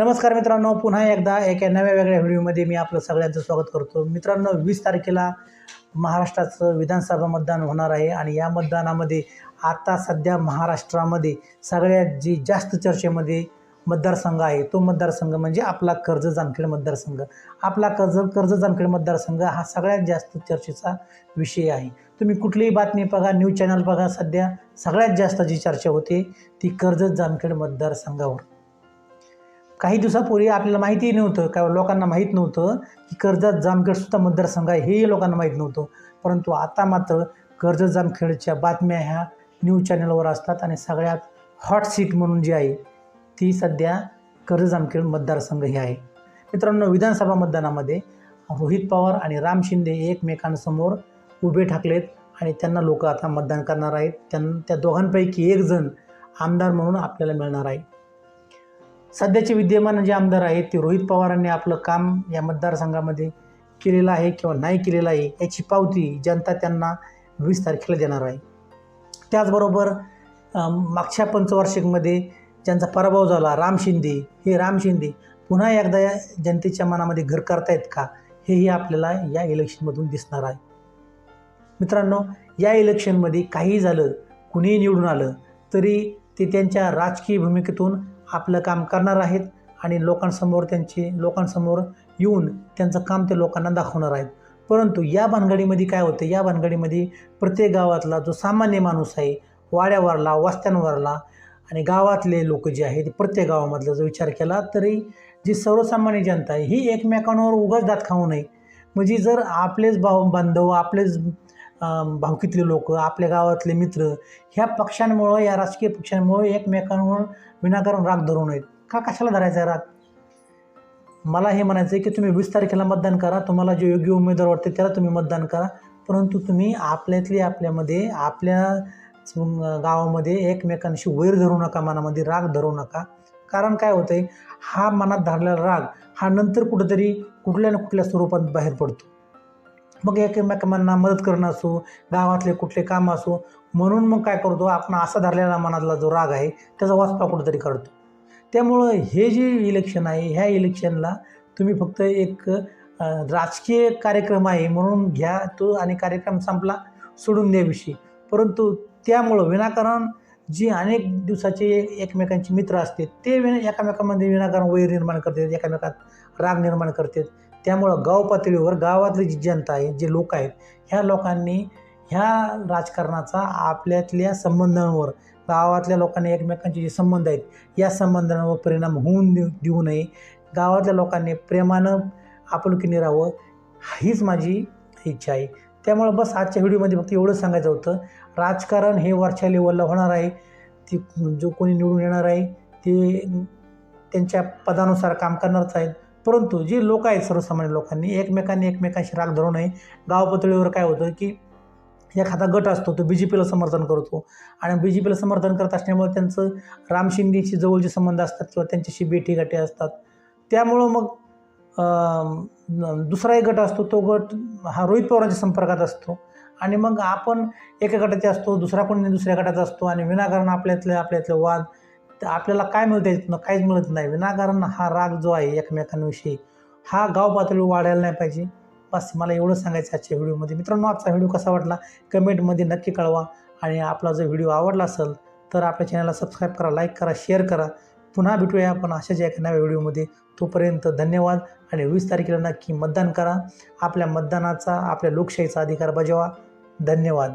नमस्कार मित्रांनो पुन्हा एकदा एका नव्या वेगळ्या व्हिडिओमध्ये मी आपलं सगळ्यांचं स्वागत करतो. मित्रांनो वीस तारखेला महाराष्ट्राचं विधानसभा मतदान होणार आहे आणि या मतदानामध्ये आता सध्या महाराष्ट्रामध्ये सगळ्यात जी जास्त चर्चेमध्ये मतदारसंघ आहे तो मतदारसंघ म्हणजे आपला कर्ज जामखेड मतदारसंघ. आपला कर्ज कर्ज जामखेड मतदारसंघ हा सगळ्यात जास्त चर्चेचा विषय आहे. तुम्ही कुठलीही बातमी बघा न्यूज चॅनल बघा सध्या सगळ्यात जास्त जी चर्चा होते ती कर्जत जामखेड मतदारसंघावर. काही दिवसापूर्वी आपल्याला माहितीही नव्हतं का लोकांना माहीत नव्हतं की कर्जत जामखेडसुद्धा मतदारसंघ आहे हेही लोकांना माहीत नव्हतं. परंतु आता मात्र कर्जत जामखेडच्या बातम्या ह्या न्यूज चॅनलवर असतात आणि सगळ्यात हॉट सीट म्हणून जी आहे ती सध्या कर्जत जामखेड मतदारसंघ ही आहे. मित्रांनो विधानसभा मतदानामध्ये रोहित पवार आणि राम शिंदे एकमेकांसमोर उभे ठाकलेत आणि त्यांना लोक आता मतदान करणार आहेत. त्यां त्या दोघांपैकी एक जण आमदार म्हणून आपल्याला मिळणार आहे. सध्याचे विद्यमान जे आमदार आहेत ते रोहित पवारांनी आपलं काम या मतदारसंघामध्ये केलेलं आहे किंवा नाही केलेलं आहे याची पावती जनता त्यांना वीस तारखेला देणार आहे. त्याचबरोबर मागच्या पंचवार्षिकमध्ये ज्यांचा पराभव झाला राम शिंदे हे राम शिंदे पुन्हा एकदा या जनतेच्या मनामध्ये घर करतायत का हेही आपल्याला या इलेक्शनमधून दिसणार आहे. मित्रांनो या इलेक्शनमध्ये काही झालं कुणीही निवडून आलं तरी ते त्यांच्या राजकीय भूमिकेतून आपलं काम करणार आहेत आणि लोकांसमोर त्यांचे लोकांसमोर येऊन त्यांचं काम ते लोकांना दाखवणार आहेत. परंतु या भानगडीमध्ये काय होतं? या भानगडीमध्ये प्रत्येक गावातला जो सामान्य माणूस आहे वाड्यावरला वस्त्यांवरला आणि गावातले लोक जे आहेत प्रत्येक गावामधला जर विचार केला तरी जी सर्वसामान्य जनता आहे ही एकमेकांवर उगाच दात खाऊ नये. म्हणजे जर आपलेच भाऊ बांधव आपलेच भावकीतले लोक आपल्या गावातले मित्र ह्या पक्षांमुळं या राजकीय पक्षांमुळं एकमेकांवर विनाकारण राग धरू नयेत का कशाला धरायचा आहे राग? मला हे म्हणायचं आहे की तुम्ही वीस तारखेला मतदान करा तुम्हाला जे योग्य उमेदवार वाटते त्याला तुम्ही मतदान करा परंतु तुम्ही आपल्यातली आपल्यामध्ये आपल्या गावामध्ये एकमेकांशी वैर धरू नका मनामध्ये राग धरू नका. कारण काय होतं आहे हा मनात धरलेला राग हा नंतर कुठंतरी कुठल्या ना कुठल्या स्वरूपात बाहेर पडतो. मग एकमेकांना मदत करणं असो गावातले कुठले काम असो म्हणून मग काय करतो आपण असा धरलेला मनातला जो राग आहे त्याचा वाचपा कुठंतरी काढतो. त्यामुळं हे जे इलेक्शन आहे ह्या इलेक्शनला तुम्ही फक्त एक राजकीय कार्यक्रम आहे म्हणून घ्या तो आणि कार्यक्रम संपला सोडून द्या विषयी. परंतु त्यामुळं विनाकारण जी अनेक दिवसाचे एकमेकांचे मित्र असते ते विना एकामेकांमध्ये विनाकारण वैर निर्माण करतात एकामेकात राग निर्माण करतात. त्यामुळं गाव पातळीवर गावातली जी जनता आहे जे लोक आहेत ह्या लोकांनी ह्या राजकारणाचा आपल्यातल्या संबंधांवर गावातल्या लोकांनी एकमेकांचे जे संबंध आहेत या संबंधांवर परिणाम होऊन देऊ देऊ नये. गावातल्या लोकांनी प्रेमानं आपुलकीने राहावं हीच माझी इच्छा आहे. त्यामुळं बस आजच्या व्हिडिओमध्ये फक्त एवढं सांगायचं होतं. राजकारण हे वरच्या लेवलला होणार आहे. ती जो कोणी निवडून येणार आहे ते त्यांच्या पदानुसार काम करणारच आहेत. परंतु जे लोक आहेत सर्वसामान्य लोकांनी एकमेकांनी एकमेकांशी राग धरू नये. गाव पातळीवर काय होतं की एखादा गट असतो तो बी जे पीला समर्थन करतो. आणि बी जे पीला समर्थन करत असल्यामुळे त्यांचं राम शिंदेशी जवळचे संबंध असतात किंवा त्यांच्याशी भेटीगाठी असतात. त्यामुळं मग दुसराही गट असतो तो गट हा रोहित पवारांच्या संपर्कात असतो. आणि मग आपण एका गटाचे असतो दुसरा कोणी दुसऱ्या गटाचा असतो आणि विनाकारण आपल्यातले आपल्यातले वाद तर आपल्याला काय मिळतं यातून? काहीच मिळत नाही. विनाकारण हा राग जो आहे एकमेकांविषयी हा गाव पातळीवर वाढायला नाही पाहिजे. बस मला एवढं सांगायचं आजच्या व्हिडिओमध्ये. मित्रांनो आजचा व्हिडिओ कसा वाटला? कमेंटमध्ये नक्की कळवा. आणि आपला जो व्हिडिओ आवडला असेल तर आपल्या चॅनलला सबस्क्राईब करा लाईक करा शेअर करा. पुन्हा भेटूया आपण अशाच एका नव्या व्हिडिओमध्ये. तोपर्यंत धन्यवाद. आणि वीस तारखेला नक्की मतदान करा. आपल्या मतदानाचा आपल्या लोकशाहीचा अधिकार बजावा. धन्यवाद.